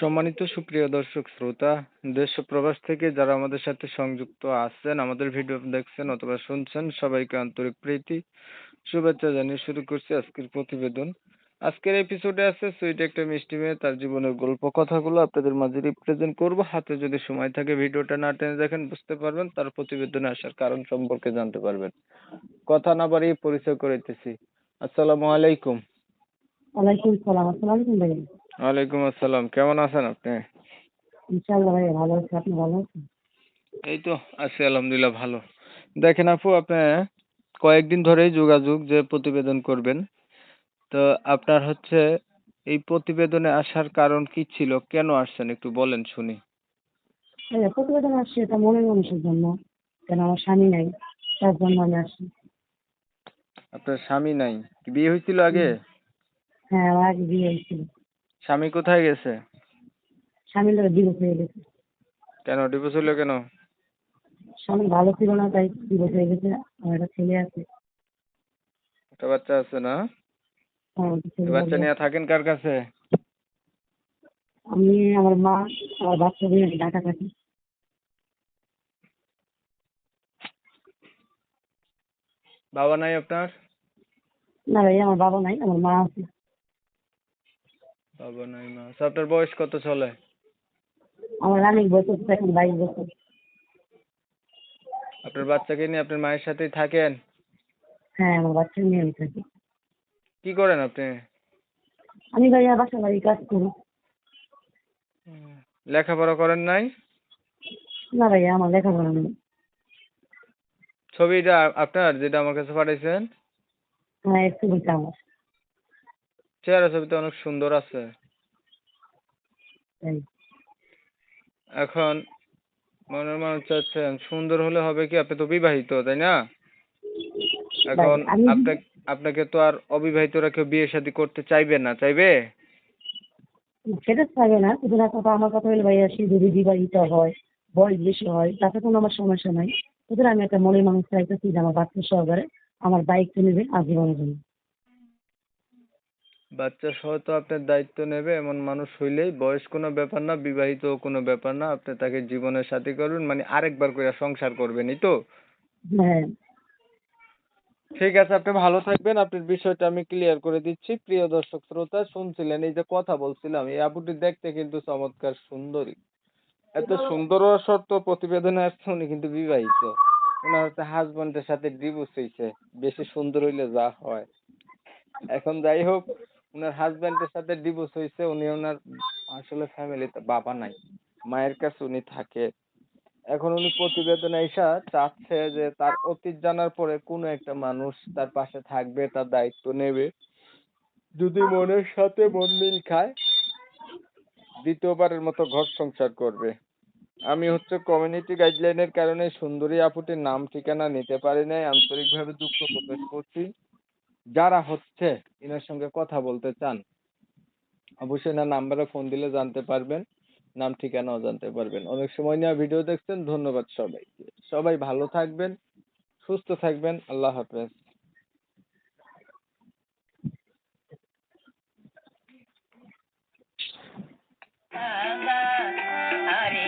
সম্মানিত সুপ্রিয় দর্শক শ্রোতা, দেশ প্রবাস থেকে যারা আমাদের সাথে সংযুক্ত আছেন, আমাদের ভিডিও দেখছেন অথবা শুনছেন, সবাইকে আন্তরিক প্রীতি, শুভেচ্ছা জানিয়ে শুরু করছি আজকের প্রতিবেদন। আজকের এপিসোডে আছে সুইট একটা মিষ্টি মেয়ে, তার জীবনের গল্প কথাগুলো আপনাদের মাঝে রিপ্রেজেন্ট করব। হাতে যদি সময় থাকে ভিডিওটা না টেনে দেখেন, বুঝতে পারবেন তার প্রতিবেদনে আসার কারণ সম্পর্কে জানতে পারবেন। কথা না বাড়িয়ে পরিচয় করাইতেছি। আসসালামু আলাইকুম। ওয়ালাইকুম সালাম আসসালামু আলাইকুম ওয়ালাইকুম আসসালাম। কেমন আছেন আপনি? ইনশাআল্লাহ ভাই ভালো আছি। আপনি ভালো আছেন? এই তো আছি আলহামদুলিল্লাহ ভালো। দেখেন আপু আপনি কয়েকদিন ধরেই যোগাযোগ যে প্রতিবেদন করবেন তো আপনার হচ্ছে এই প্রতিবেদনে আসার কারণ কি ছিল? কেন আসছেন? একটু বলেন শুনি। ভাইয়া প্রতিবেদন আসছি এটা মনের মানুষের জন্য। কেন আমার স্বামী নাই তার জন্য আমি আসছি। আপনার স্বামী নাই? বিয়ে হয়েছিল আগে? হ্যাঁ আমার আগে বিয়ে হয়েছিল। স্বামী কোথায় গেছে? স্বামীর লোক ডিভোর্স হয়ে গেছে। কেন? ডিভোর্স হলো কেন? স্বামী ভালো ছিল না তাই ডিভোর্স হয়ে গেছে। আমার একটা ছেলে আছে। একটা বাচ্চা আছে না? এই বাচ্চা। নিয়ে থাকেন কার কাছে? আমি আমার মা আমার বাচ্চা নিয়ে ঢাকা থাকি। বাবা নাই আপনার? না ভাই আমার বাবা নাই আমার মা আছে। বাবা আপনার বয়স কত চলে? আমার রানিক বছর এখন বাইশ বছর। আপনার বাচ্চাকে নিয়ে আপনার মায়ের সাথেই থাকেন? হ্যাঁ আমার বাচ্চা নিয়ে আমি থাকি। কি করেন আপনি? আমি ভাইয়া বাসা বাড়ি কাজ করি। লেখাপড়া করেন নাই? না ভাইয়া আমার লেখাপড়া নেই। ছবিটা আপনার যেটা আমার কাছে পাঠাইছেন? হ্যাঁ বলতে আমার। চেহারা ছবিতে অনেক সুন্দর আছে। এখন মনের মানুষ চাচ্ছেন সুন্দর হলে হবে কি? আপনি তো বিবাহিত তাই না? এখন আপনাকে আপনাকে তো আর অবিবাহিতরা কেউ বিয়ে শাদী করতে চাইবে না চাইবে? সেটা চাইবে না কিন্তু কথা আমার কথা হলো ভাইয়া সে যদি বিবাহিত হয় বয়স বেশি হয় তাতে কোনো আমার সমস্যা নাই। কিন্তু আমি একটা মনের মানুষ চাইতেছি যে আমার বাচ্চা সহকারে আমার দায়িত্ব নেবে আজীবনের জন্য। বাচ্চা সহ তো আপনার দায়িত্ব নেবে এমন মানুষ হইলেই বয়স কোনো ব্যাপার না বিবাহিত কোনো ব্যাপার না আপনি তাকে জীবনের সাথী করবেন মানে আরেকবার করে সংসার করবেনই তো? হ্যাঁ। ঠিক আছে আপনি ভালো থাকবেন আপনার বিষয়টা আমি ক্লিয়ার করে দিচ্ছি প্রিয় দর্শক শ্রোতা শুনছিলেন এই যে কথা বলছিলাম এই আপুটি দেখতে কিন্তু চমৎকার সুন্দরী। এত সুন্দর সত্ত্বেও প্রতিবেদনে আসছে উনি কিন্তু বিবাহিত। ওনার হচ্ছে হাজবেন্ডের সাথে ডিভোর্স হয়েছে বেশি সুন্দর হইলে যা হয়। এখন যাই হোক ওনার হাজবেন্ডের সাথে ডিভোর্স হয়েছে, উনি ওনার আসলে ফ্যামিলিতে বাবা নাই। মায়ের কাছে উনি থাকে। এখন উনি প্রতিবেদনে এসা চাচ্ছে যে তার অতীত জানার পরে কোনো একটা মানুষ তার পাশে থাকবে, তার দায়িত্ব নেবে। যদি মনের সাথে মন মিল খায়, দ্বিতীয়বারের মতো ঘর সংসার করবে। আমি হচ্ছে কমিউনিটি গাইডলাইনের কারণে সুন্দরী আপুটির নাম ঠিকানা নিতে পারি নাই, আন্তরিকভাবে দুঃখ প্রকাশ করছি। যারা হচ্ছে এনার সঙ্গে কথা বলতে চান, অবশ্যই এনার নাম্বারে ফোন দিলে জানতে পারবেন। নাম, ঠিকানাও জানতে পারবেন। অনেক সময় নেওয়া ভিডিও দেখছেন, ধন্যবাদ সবাইকে। সবাই ভালো থাকবেন, সুস্থ থাকবেন, আল্লাহ হাফেজ। আরে